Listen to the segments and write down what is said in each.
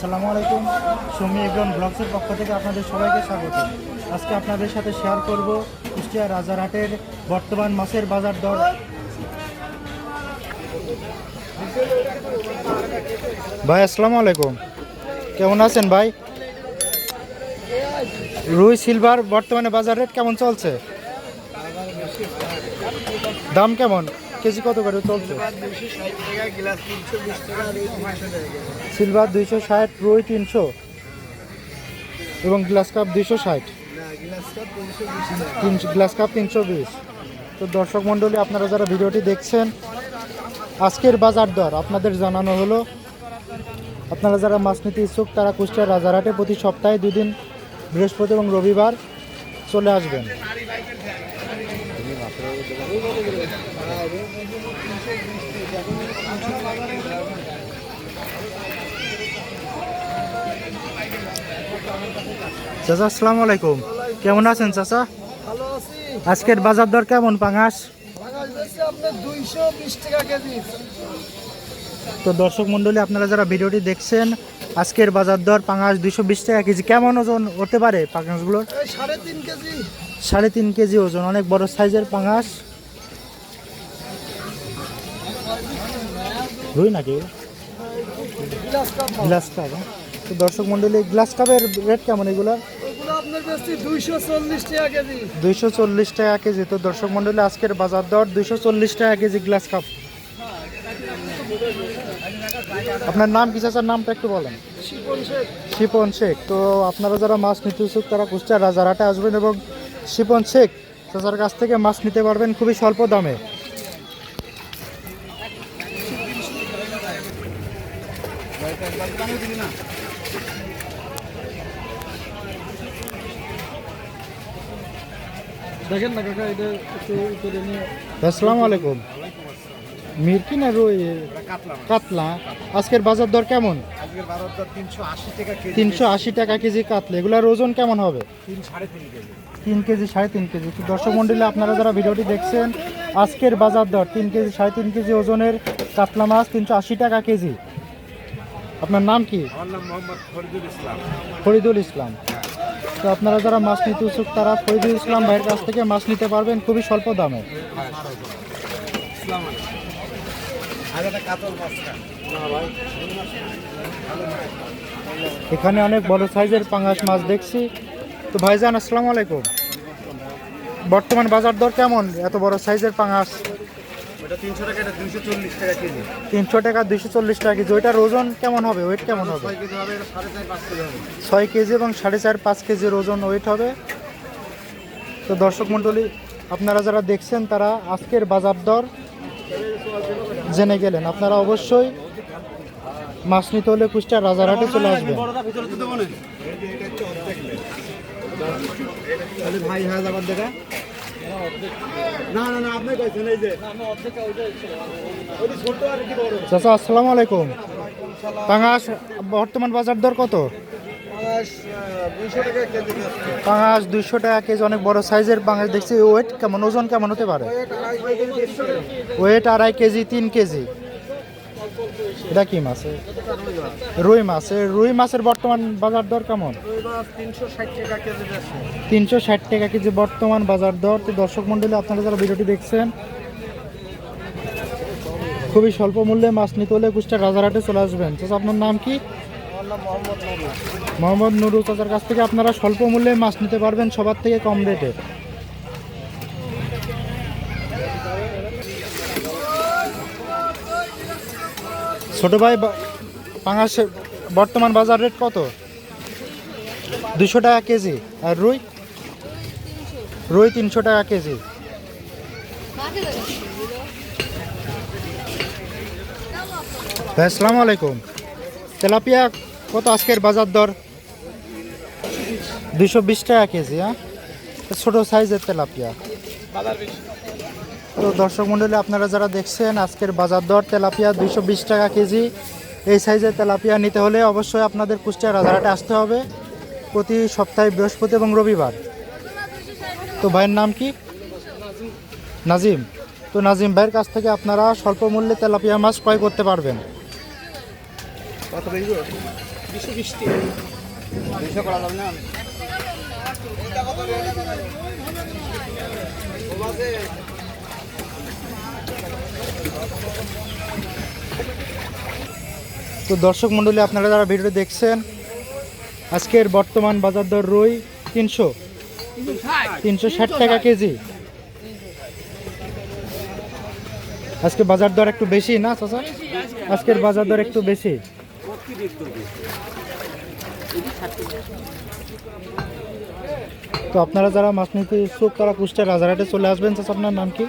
আসসালামু আলাইকুম। সুমি এগ্রন ব্লগসের পক্ষ থেকে আপনাদের সবাইকে স্বাগত। আজকে আপনাদের সাথে শেয়ার করব কুষ্টিয়া রাজারহাটের বর্তমান মাছের বাজার দর। ভাই, আসসালামু আলাইকুম। কেমন আছেন ভাই? রুই সিলভার বর্তমানে বাজার রেট কেমন চলছে? দাম কেমন? কেজি কত করে চলছে? সিলভার দুইশো ষাট, রুই তিনশো। এবং গ্লাস কাপ দুইশো ষাট। গ্লাস কাপ তিনশো বিশ। তো দর্শক মণ্ডলী, আপনারা যারা ভিডিওটি দেখছেন, আজকের বাজার দর আপনাদের জানানো হলো। আপনারা যারা মাছ নিতে ইচ্ছুক, তারা কুষ্টিয়া রাজারহাটে প্রতি সপ্তাহে দুদিন, বৃহস্পতি এবং রবিবার চলে আসবেন। চাচা, আসসালামু আলাইকুম। কেমন আছেন চাচা? আজকের বাজার দর কেমন পাঙাশ? তো দর্শক মণ্ডলী, আপনারা যারা ভিডিওটি দেখছেন, আজকের বাজার দর পাঙাশ দুইশো বিশ টাকা কেজি। কেমন ওজন হতে পারে পাঙাশগুলোর? সাড়ে তিন কেজি সাড়ে তিন কেজি ওজন অনেক বড় সাইজের পাঙাশ। রুই নাকি? গ্লাস কাপ গ্লাস কাপ হ্যাঁ? তো দর্শক মণ্ডলী গ্লাস কাপের রেট কেমন এগুলো দুইশো চল্লিশ টাকা কেজি। তো দর্শক মণ্ডলী আজকের বাজার দর দুইশো চল্লিশ টাকা কেজি গ্লাস কাপ আপনার নাম কি চাচার? নামটা একটু বলেন। শিপন শেখ। শিপন শেখ। তো আপনারা যারা মাছ নিতে ইচ্ছুক তারা কুষ্টিয়া রাজারহাটে আসবেন এবং শিপন শেখ চাচার কাছ থেকে মাছ নিতে পারবেন খুবই স্বল্প দামে। দেখেন না কাকা এটা একটু করে নিয়ে আসসালামু আলাইকুম। মিরকি না রুই? কাতলা আজকের বাজার দর কেমন? আজকের বাজার দর তিনশো আশি টাকা কেজি। তিনশো আশি টাকা কেজি কাতলা। এগুলার ওজন কেমন হবে? কেজি। তিন কেজি সাড়ে তিন কেজি। তো দর্শক মন্ডলী আপনারা যারা ভিডিওটি দেখছেন আজকের বাজার দর তিন কেজি সাড়ে তিন কেজি ওজনের কাতলা মাছ তিনশো আশি টাকা কেজি। আপনার নাম কি? ফরিদুল ইসলাম। তো আপনারা যারা মাছ নিতে ইচ্ছুক তারা ফরিদুল ইসলাম ভাইয়ের কাছ থেকে মাছ নিতে পারবেন খুবই স্বল্প দামে। এখানে অনেক বড় সাইজের পাঙ্গাস মাছ দেখছি। তো ভাইজান আসসালামু আলাইকুম। বর্তমান বাজার দর কেমন? এত বড় সাইজের ওটা তিনশো টাকা দুইশো চল্লিশ টাকা কেজি। ওইটার ওজন কেমন হবে? ওয়েট কেমন হবে? ছয় কেজি এবং সাড়ে চার পাঁচ কেজির ওজন ওয়েট হবে। তো দর্শক মণ্ডলী আপনারা যারা দেখছেন তারা আজকের বাজার দর জেনে গেলেন। আপনারা অবশ্যই মাছ নিতে হলে কুষ্টিয়া রাজারহাটে চলে আসবেন। তাহলে ভাই হ্যাঁ যাবার দেখা। না না না আপনি কইছেন এই যে। ওই ছোট আর কি বড়। চাচা আসসালামু আলাইকুম। পাঙাশ বর্তমান বাজার দর কত? পাঙাশ দুইশো টাকা কেজি অনেক বড় সাইজের পাঙাশ। দেখছি ওয়েট কেমন ওজন কেমন হতে পারে? ওয়েট আড়াই কেজি তিন কেজি। এটা কি মাছ? রুই মাছ। রুই মাছের বর্তমান বাজার দর কেমন? তিনশো ষাট টাকা কেজি বর্তমান বাজার দর। তো দর্শক মন্ডলী আপনারা যারা ভিডিওটি দেখছেন, খুবই স্বল্প মূল্যে মাছ নিতে হলে কুষ্টিয়া রাজারহাটে চলে আসবেন। তো আপনার নাম কি? মোহাম্মদ নুরু চাচার কাছ থেকে আপনারা স্বল্প মূল্যে মাছ নিতে পারবেন সবার থেকে কম রেটে। ছোট ভাই পাঙাশের বর্তমান বাজার রেট কত? দুশো টাকা কেজি। আর রুই? রুই তিনশো টাকা কেজি। আসসালামু আলাইকুম। তেলাপিয়া কত আজকের বাজার দর? দুশো বিশ টাকা কেজি হ্যাঁ? ছোটো সাইজের তেলাপিয়া। তো দর্শক মণ্ডলী আপনারা যারা দেখছেন আজকের বাজার দর তেলাপিয়া দুইশো বিশ টাকা কেজি। এই সাইজের তেলাপিয়া নিতে হলে অবশ্যই আপনাদের কুষ্টিয়া রাজারহাটে আসতে হবে প্রতি সপ্তাহে বৃহস্পতি এবং রবিবার। তো ভাইয়ের নাম কি? নাজিম। তো নাজিম ভাইয়ের কাছ থেকে আপনারা স্বল্প মূল্যে তেলাপিয়া মাছ ক্রয় করতে পারবেন। করা? যাবে না? তো দর্শক মণ্ডলী আপনারা যারা ভিডিও দেখছেন, আজকের বর্তমান বাজার দর রুই তিনশো। তিনশো ষাট টাকা কেজি। আজকে বাজার দর একটু বেশি না, চাচা? আজকের বাজার দর একটু বেশি। তো আপনারা যারা মাছ নিতে ইচ্ছুক তারা কুষ্টিয়া রাজারহাটে চলে আসবেন, চাচা, আপনার নাম কি?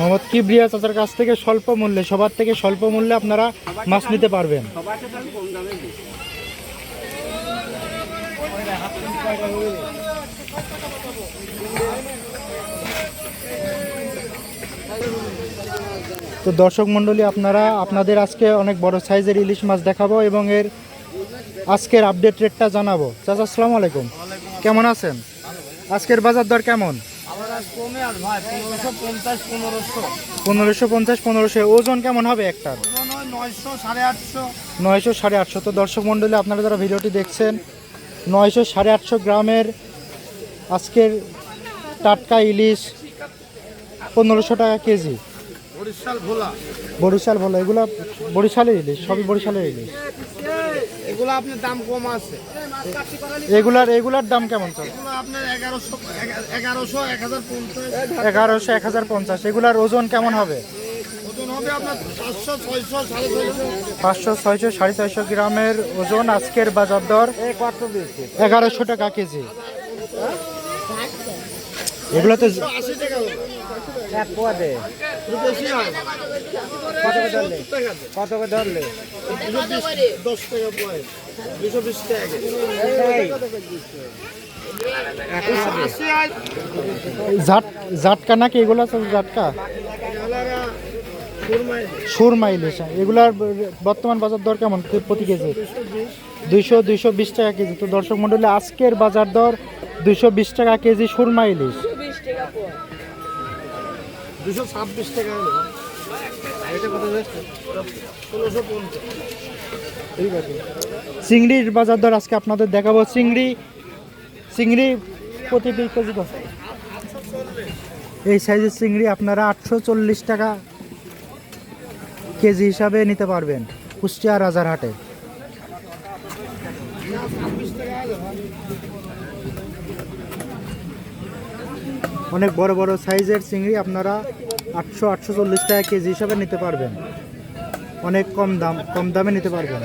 মোহাম্মদ কিবরিয়া চাচার কাছ থেকে স্বল্প মূল্যে, সবার থেকে স্বল্প মূল্যে আপনারা মাছ নিতে পারবেন। তো দর্শক মণ্ডলী, আপনারা, আপনাদের আজকে অনেক বড় সাইজের ইলিশ মাছ দেখাবো এবং এর আজকের আপডেট রেটটা জানাব। চাচা, আসসালামু আলাইকুম। কেমন আছেন? আজকের বাজার দর কেমন? পনেরোশো পঞ্চাশ পনেরোশো। ওজন কেমন হবে একটার? নয়শো সাড়ে আটশো। নয়শো সাড়ে আটশো। তো দর্শক মণ্ডলী আপনারা যারা ভিডিওটি দেখছেন নয়শো সাড়ে আটশো গ্রামের আজকের টাটকা ইলিশ পনেরোশো টাকা কেজি। বরিশাল ভোলা। বরিশাল ভালো। এগুলো বরিশালের ইলিশ সবই বরিশালের ইলিশ। এগুলো আপনার দাম কম আছে। এগুলার এগুলার দাম কেমন চলে? আপনার এগারোশো এগারোশো এক হাজার পঞ্চাশ। এগারোশো এক হাজার পঞ্চাশ। এগুলার ওজন কেমন হবে? পাঁচশো ছয়শো সাড়ে ছয়শো। গ্রামের ওজন আজকের বাজার দর এগারোশো টাকা কেজি। এগুলোতে আশি টাকা এক পোয়া দে কত করে ধরলে? কত করে ধরলে? দশ টাকা পয় দুশো বিশ টাকা কেজি। এই, এক পোয়া দে। আশি জাট জাটকা নাকি এগুলো সব জাটকা? সুরমা ইলিশ এগুলার বর্তমান বাজার দর কেমন প্রতি কেজি? দুইশো দুইশো বিশ টাকা কেজি। তো দর্শক মণ্ডলী আজকের বাজার দর দুইশো বিশ টাকা কেজি সুরমা ইলিশ। দুশো ছাব্বিশ টাকা হলো। এটা ষোলোশো ঠিক আছে। চিংড়ির বাজার দর আজকে আপনাদের দেখাবো। চিংড়ি চিংড়ি প্রতি কেজি কত? এই সাইজের চিংড়ি আপনারা আটশো চল্লিশ টাকা কেজি হিসাবে নিতে পারবেন কুষ্টিয়া রাজারহাটে। অনেক বড় বড় সাইজের চিংড়ি আপনারা আটশো আটশো চল্লিশ টাকা কেজি হিসাবে নিতে পারবেন। অনেক কম দাম কম দামে নিতে পারবেন।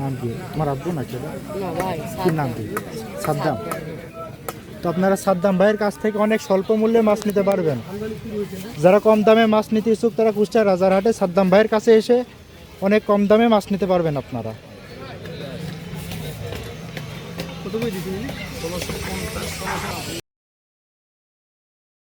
নাম কি? আমার আব্বু নাকি কি নাম কি? সাদ্দাম। তো আপনারা সাদ্দাম ভাইয়ের কাছ থেকে অনেক স্বল্প মূল্যে মাছ নিতে পারবেন। যারা কম দামে মাছ নিতে ইচ্ছুক তারা কুষ্টিয়া রাজারহাটে সাদ্দাম ভাইয়ের কাছে এসে অনেক কম দামে মাছ নিতে পারবেন আপনারা। কত